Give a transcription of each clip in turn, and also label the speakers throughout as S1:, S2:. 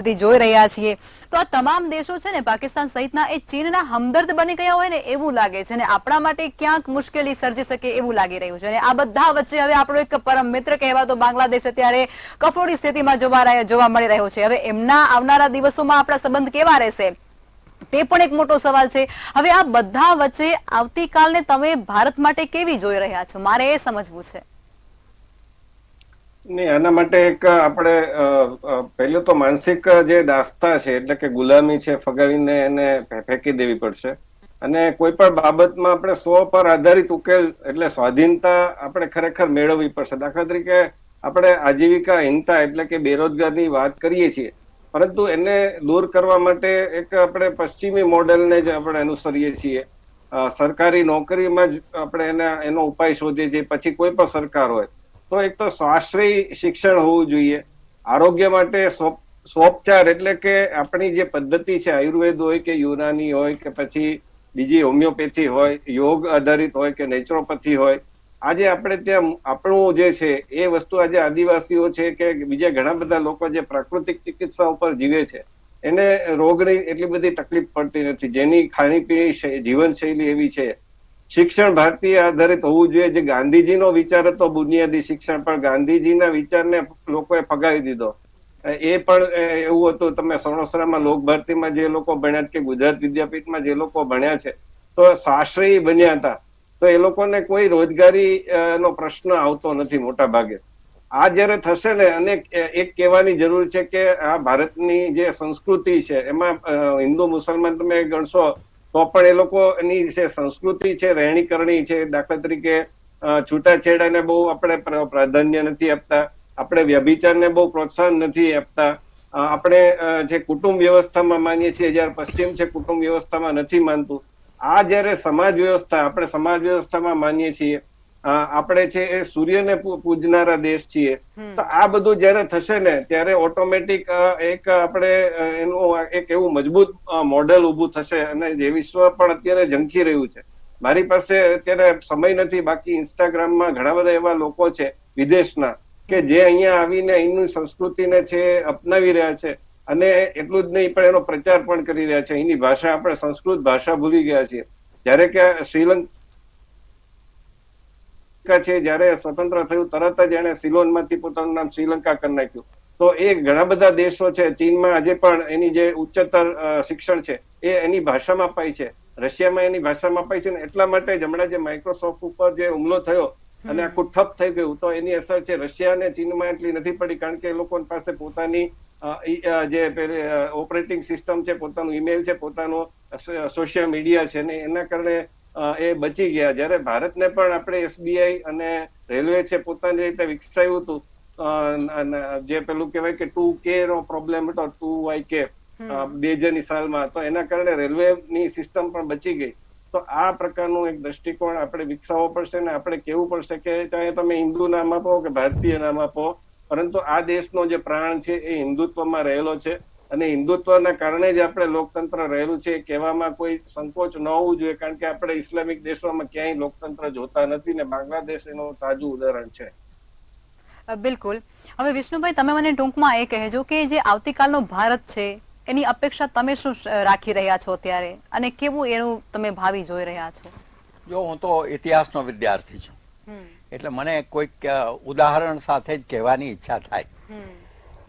S1: જોઈ રહ્યા છીએ. તો આ તમામ દેશો છે ને, પાકિસ્તાન સહિતના એ ચીનના હમદર્દ બની ગયા હોય ને, એવું લાગે છે ને, આપણા માટે ક્યાંક મુશ્કેલી સર્જી શકે એવું લાગી રહ્યું છે. અને આ બધા વચ્ચે હવે આપણો એક પરમ મિત્ર કહેવાતો બાંગ્લાદેશ અત્યારે કફોડી સ્થિતિમાં જોવા જોવા મળી રહ્યો છે. હવે એમના આવનારા દિવસોમાં આપણા સંબંધ કેવા રહેશે? તે પણ એક મોટો સવાલ છે. હવે આ બધા વચ્ચે આવતીકાલને તમે ભારત માટે કેવી જોઈ રહ્યા છો? મારે એ સમજવું છે.
S2: નહીં, આના માટે એક આપણે પહેલું તો માનસિક જે દાસ્તા છે, એટલે કે ગુલામી છે, ફગાવીને એને ફેંકી દેવી પડશે. અને કોઈ પણ બાબતમાં આપણે સો પર આધારિત ઉકેલ, એટલે સ્વાધીનતા આપણે ખરેખર મેળવવી પડશે. દાખલા તરીકે આપણે આજીવિકા હીનતા એટલે કે બેરોજગારની વાત કરીએ છીએ. પરંતુ એને દૂર કરવા માટે એક આપણે પશ્ચિમી મોડેલને જ આપણે અનુસરીએ છીએ. સરકારી નોકરીમાં જ આપણે એના, એનો ઉપાય શોધીએ છીએ. પછી કોઈ પણ સરકાર હોય તો એક તો સ્વાશ્રય શિક્ષણ હોવું જોઈએ. આરોગ્ય માટે સ્વ- સ્વોપચાર એટલે કે આપણી જે પદ્ધતિ છે, આયુર્વેદ હોય કે યુનાની હોય કે પછી બીજી હોમિયોપેથી હોય, યોગ આધારિત હોય કે નેચરોપેથી હોય, આજે આપણે ત્યાં આપણું જે છે, એ વસ્તુ આજે આદિવાસીઓ છે કે બીજા ઘણા બધા લોકો જે પ્રાકૃતિક ચિકિત્સા ઉપર જીવે છે, એને રોગની એટલી બધી તકલીફ પડતી નથી. જેની ખાણીપીણી જીવનશૈલી એવી છે શિક્ષણ ભારતીય આધારિત હોવું જોઈએ. જે ગાંધીજીનો વિચાર હતો, બુનિયાદી શિક્ષણ, પણ ગાંધીજીના વિચારને લોકોએ ફગાવી દીધો. એ પણ એવું હતું. તમે સણોસરામાં લોક ભારતીમાં જે લોકો ભણ્યા કે ગુજરાત વિદ્યાપીઠમાં જે લોકો ભણ્યા છે, તો સાશ્રયી બન્યા હતા. તો એ લોકોને કોઈ રોજગારી નો પ્રશ્ન આવતો નથી મોટા ભાગે આ જયારે થશે ને અને એક કહેવાની જરૂર છે કે આ ભારતની જે સંસ્કૃતિ છે, એમાં હિન્દુ મુસલમાન તમે ગણશો તો પણ એ લોકોની જે સંસ્કૃતિ છે રહેણી કરણી છે, દાખલા તરીકે છૂટાછેડાને બહુ આપણે પ્રાધાન્ય નથી આપતા. આપણે વ્યભિચારને બહુ પ્રોત્સાહન નથી આપતા. આપણે જે કુટુંબ વ્યવસ્થામાં માનીએ છીએ, જ્યારે પશ્ચિમ છે, કુટુંબ વ્યવસ્થામાં નથી માનતું. આ જ્યારે સમાજ વ્યવસ્થા, આપણે સમાજ વ્યવસ્થામાં માનીએ છીએ આપણે છે એ સૂર્યને પૂજનારા દેશ છીએ. તો આ બધું જયારે થશે ને ત્યારે ઓટોમેટિક એક આપણે એનું એક એવું મજબૂત મોડેલ ઉભું થશે અને જે વિશ્વ પણ અત્યારે ઝંખી રહ્યું છે. મારી પાસે અત્યારે સમય નથી બાકી ઇન્સ્ટાગ્રામમાં ઘણા બધા એવા લોકો છે વિદેશના કે જે અહીંયા આવીને અહીંની સંસ્કૃતિને છે અપનાવી રહ્યા છે. અને એટલું જ નહીં પણ એનો પ્રચાર પણ કરી રહ્યા છે. અહીંની ભાષા આપણે સંસ્કૃત ભાષા ભૂલી ગયા છીએ. જ્યારે કે શ્રીલંકા છે? જ્યારે સ્વતંત્ર થયું તરત જ એને સિલોનમાંથી પોતાનું નામ શ્રીલંકા કરી નાખ્યું. તો એ ઘણા બધા દેશો છે ચીનમાં આજે પણ એની જે ઉચ્ચતર શિક્ષણ છે એ એની ભાષામાં અપાય છે. રશિયામાં એની ભાષામાં અપાય છે ને એટલા માટે જ હમણાં જે માઇક્રોસોફ્ટ ઉપર જે હુમલો થયો અને આખું ઠપ થઈ ગયું તો એની અસર છે રશિયા અને ચીનમાં એટલી નથી પડી કારણ કે એ લોકો પાસે પોતાની જે ઓપરેટિંગ સિસ્ટમ છે પોતાનું ઈમેલ છે પોતાનો સોશિયલ મીડિયા છે ને એના કારણે એ બચી ગયા. જ્યારે ભારતને પણ આપણે એસબીઆઈ અને રેલવે છે પોતાની રીતે વિકસાવ્યું હતું જે પેલું કહેવાય કે ટુ કે નો પ્રોબ્લેમ હતો ટુ વાય કે બે હજારની સાલમાં તો એના કારણે રેલવેની સિસ્ટમ પણ બચી ગઈ. તો આ પ્રકારનું એક દ્રષ્ટિકોણ આપણે વિકસાવવો પડશે ને આપણે કેવું પડશે કે ચાહે તમે હિન્દુ નામ આપો કે ભારતીય નામ આપો પરંતુ આ દેશનો જે પ્રાણ છે એ હિન્દુત્વમાં રહેલો છે. અને હિન્દુત્વના કારણે જ આપણે લોકતંત્ર રહેલું છે કહેવામાં કોઈ સંકોચ ન હોવું જોઈએ કારણ કે આપણે ઇસ્લામિક દેશોમાં ક્યાંય લોકતંત્ર જોતા નથી ને બાંગ્લાદેશ એનું તાજું ઉદાહરણ છે.
S1: બિલકુલ. હવે વિષ્ણુભાઈ તમે મને ટૂંકમાં એ કહેજો કે જે આવતીકાલનો ભારત છે એની અપેક્ષા તમે શું રાખી રહ્યા છો અત્યારે? અને કેવું એનું તમે ભાવિ જોઈ રહ્યા છો?
S3: જો હું તો ઇતિહાસનો વિદ્યાર્થી છું. એટલે મને કોઈક ઉદાહરણ સાથે જ કહેવાની ઈચ્છા થાય.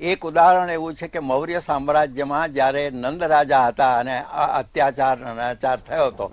S3: એક ઉદાહરણ એવું છે કે મૌર્ય સામ્રાજ્યમાં જ્યારે નંદ રાજા હતા અને અત્યાચાર અનાચાર થયો હતો